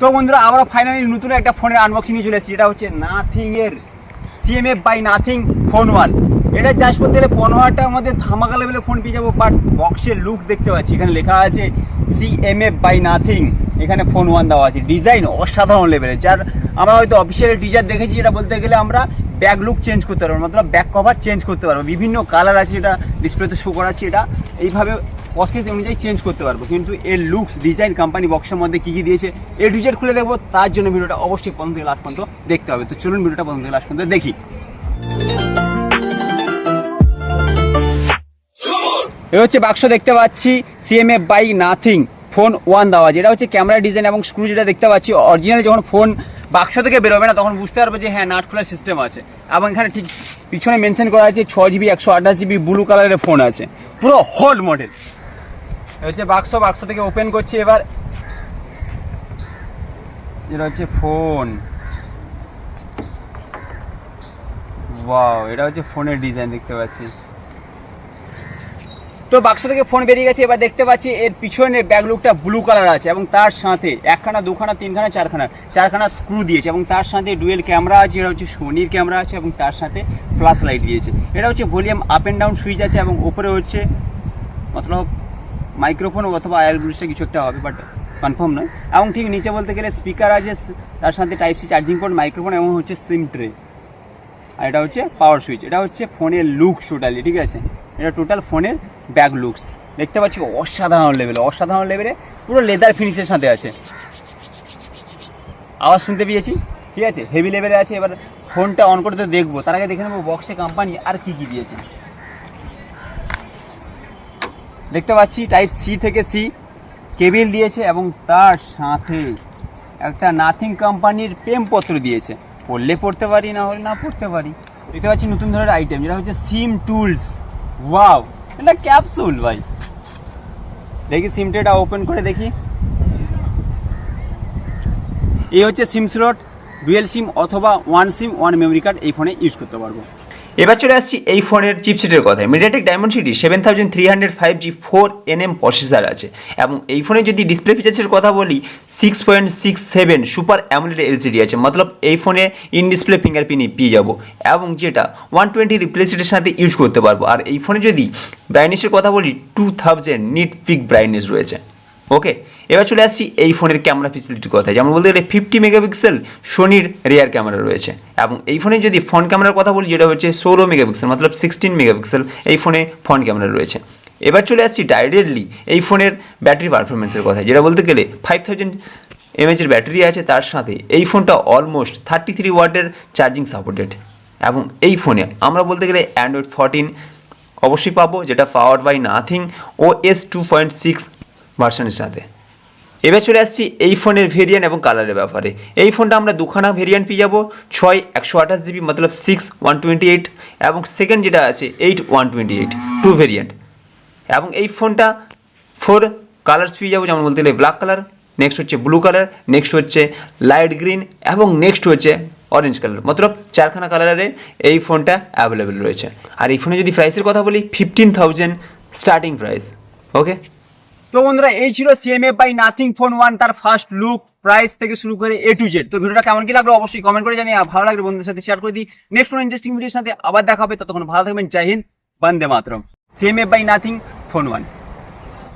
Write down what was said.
তো বন্ধুরা, আমরা ফাইনালি নতুন একটা ফোনের আনবক্সিং নিয়ে চলে এসেছি। এটা হচ্ছে নাথিং এর CMF by Nothing phone one এটা চাষ করতে গেলে পনেরো হাজার মধ্যে ধামাকা লেভেলের ফোন পেয়ে যাব বাট বক্সের লুকস দেখতে পাচ্ছি। এখানে লেখা আছে সিএমএফ বাই নাথিং। এখানে ফোন ওয়ান দেওয়া আছে। ডিজাইন অসাধারণ লেভেলের যার আমরা হয়তো অফিসিয়াল ডিজাইন দেখেছি, যেটা বলতে গেলে আমরা ব্যাক লুক চেঞ্জ করতে পারব মতলব ব্যাক কভার চেঞ্জ করতে পারব। বিভিন্ন কালার আছে এটা ডিসপ্লেতে শো করাচ্ছে এটা এইভাবে প্রসেস অনুযায়ী চেঞ্জ করতে পারব। কিন্তু এর লুকস ডিজাইন কোম্পানি বক্সের মধ্যে কী কী দিয়েছে, এ টু জেড খুলে দেখব। তার জন্য ভিডিওটা অবশ্যই প্রথম থেকে লাস্ট পর্যন্ত দেখতে হবে। তো চলুন ভিডিওটা প্রথম থেকে লাস্ট পর্যন্ত দেখি। এ হচ্ছে বাক্স দেখতে পাচ্ছি CMF by Nothing phone one দেওয়া যেটা হচ্ছে ক্যামেরা ডিজাইন এবং স্ক্রু যেটা দেখতে পাচ্ছি। অরিজিনাল যখন ফোন বাক্স থেকে বেরোবে না, তখন বুঝতে পারবে যে হ্যাঁ নাট খোলার সিস্টেম আছে। এবং এখানে ঠিক পিছনে মেনশন করা আছে ছ জিবি একশো আঠাশ জিবি ব্লু কালারের ফোন আছে। পুরো হট মডেল হচ্ছে বাক্স বাক্স থেকে ওপেন করছি এবার। এটা হচ্ছে ফোন ওয়াও এটা হচ্ছে ফোনের ডিজাইন দেখতে পাচ্ছি। তো বাক্স থেকে ফোন বেরিয়ে গেছে, এবার দেখতে পাচ্ছি এর পিছনের ব্যাক লুকটা ব্লু কালার আছে এবং তার সাথে একখানা, দুখানা, তিনখানা, চারখানা চারখানা স্ক্রু দিয়েছে এবং তার সাথে ডুয়েল ক্যামেরা আছে, এটা হচ্ছে সোনির ক্যামেরা আছে এবং তার সাথে প্লাস লাইট দিয়েছে। এটা হচ্ছে volume up and down switch আছে এবং ওপরে হচ্ছে, মতলব মাইক্রোফোন অথবা আয়ার ব্লুসটা কিছু একটা হবে বাট কনফার্ম নয়। এবং ঠিক নিচে বলতে গেলে স্পিকার আছে, তার সাথে type C charging port microphone এবং হচ্ছে সিম ট্রে আর এটা হচ্ছে পাওয়ার সুইচ এটা হচ্ছে ফোনের লুক টোটালি ঠিক আছে? এটা টোটাল ফোনের ব্যাক লুকস দেখতে পাচ্ছি অসাধারণ লেভেলে অসাধারণ লেভেলে পুরো লেদার ফিনিশের সাথে আছে। আওয়াজ শুনতে পেয়েছি? ঠিক আছে? হেভি লেভেলে আছে, এবার ফোনটা অন করতে দেখব। তার আগে দেখে নেব বক্সে কোম্পানি আর কি কি দিয়েছে। দেখতে পাচ্ছি টাইপ সি থেকে সি কেবিল দিয়েছে এবং তার সাথে একটা নাথিং কোম্পানির প্রেমপত্র দিয়েছে। পড়লে পড়তে পারি, না হলে না পড়তে পারি। দেখতে পাচ্ছি নতুন ধরনের আইটেম যেটা হচ্ছে সিম টুলস ওয়াও এটা ক্যাপসুল ভাই। দেখি সিমটা এটা ওপেন করে দেখি। এই হচ্ছে সিম স্লট ডুয়েল সিম অথবা one SIM one memory card এই ফোনে ইউজ করতে পারব। এবার চলে আসছি এই ফোনের চিপসেটের কথায়। MediaTek Dimensity seven thousand three hundred five G four NM processor আছে এবং এই ফোনে যদি ডিসপ্লে ফিচার্সের কথা বলি six point six seven super AMOLED LCD আছে। মতলব এই ফোনে ইন ডিসপ্লে ফিঙ্গারপ্রিন্ট পেয়ে যাব এবং যেটা ওয়ান টোয়েন্টি রিপ্লেসেটের সাথে ইউজ করতে পারব। আর এই ফোনে যদি ব্রাইটনেসের কথা বলি two thousand nit peak brightness রয়েছে। ওকে এবার চলে আসছি এই ফোনের ক্যামেরা ফেসিলিটির কথায়। যেমন বলতে গেলে ফিফটি মেগাপিক্সেল সোনির রেয়ার ক্যামেরা রয়েছে। এবং এই ফোনে যদি ফ্রন্ট ক্যামেরার কথা বলি, যেটা হচ্ছে ষোলো মেগাপিক্সেল মতলব সিক্সটিন মেগাপিক্সেল এই ফোনে ফ্রন্ট ক্যামেরা রয়েছে। এবার চলে আসছি ডাইরেক্টলি এই ফোনের ব্যাটারি পারফরমেন্সের কথা যেটা বলতে গেলে ফাইভ থাউজেন্ড এমএচের ব্যাটারি আছে, তার সাথে এই ফোনটা অলমোস্ট থার্টি থ্রি ওয়াটের চার্জিং সাপোর্টেড এবং এই ফোনে আমরা বলতে গেলে অ্যান্ড্রয়েড ফোরটিন অবশ্যই পাবো, যেটা power by Nothing O S two point six ভার্সনের সাথে। এবার চলে আসছি এই ফোনের ভেরিয়েন্ট এবং কালারের ব্যাপারে। এই ফোনটা আমরা দুখানা ভেরিয়েন্ট পেয়ে যাব, ছয় একশো আঠাশ জিবি, মতলব সিক্স ওয়ান টোয়েন্টি এইট এবং সেকেন্ড যেটা আছে eight one twenty eight two variant এবং এই ফোনটা ফোর কালার্স পেয়ে যাব, যেমন বলতে গেলে ব্ল্যাক কালার নেক্সট হচ্ছে ব্লু কালার নেক্সট হচ্ছে লাইট গ্রিন এবং নেক্সট হচ্ছে অরেঞ্জ কালার মতলব চারখানা কালারের এই ফোনটা অ্যাভেলেবেল রয়েছে। আর এই ফোনে যদি প্রাইসের কথা বলি fifteen thousand starting price okay তো বন্ধুরা, এই ছিল CMF by Nothing phone one তার ফার্স্ট লুক প্রাইস থেকে শুরু করে এ টু জেড তো ভিডিওটা কেমন কি লাগল অবশ্যই কমেন্ট করে জানিয়ে ভালো লাগলে বন্ধুদের সাথে শেয়ার করে দিই। নেক্সট কোনো ইন্টারেস্টিং ভিডিওর সাথে আবার দেখা হবে। ততক্ষণ ভালো থাকবেন। জয় বন্দে মাতরম। CMF by Nothing phone one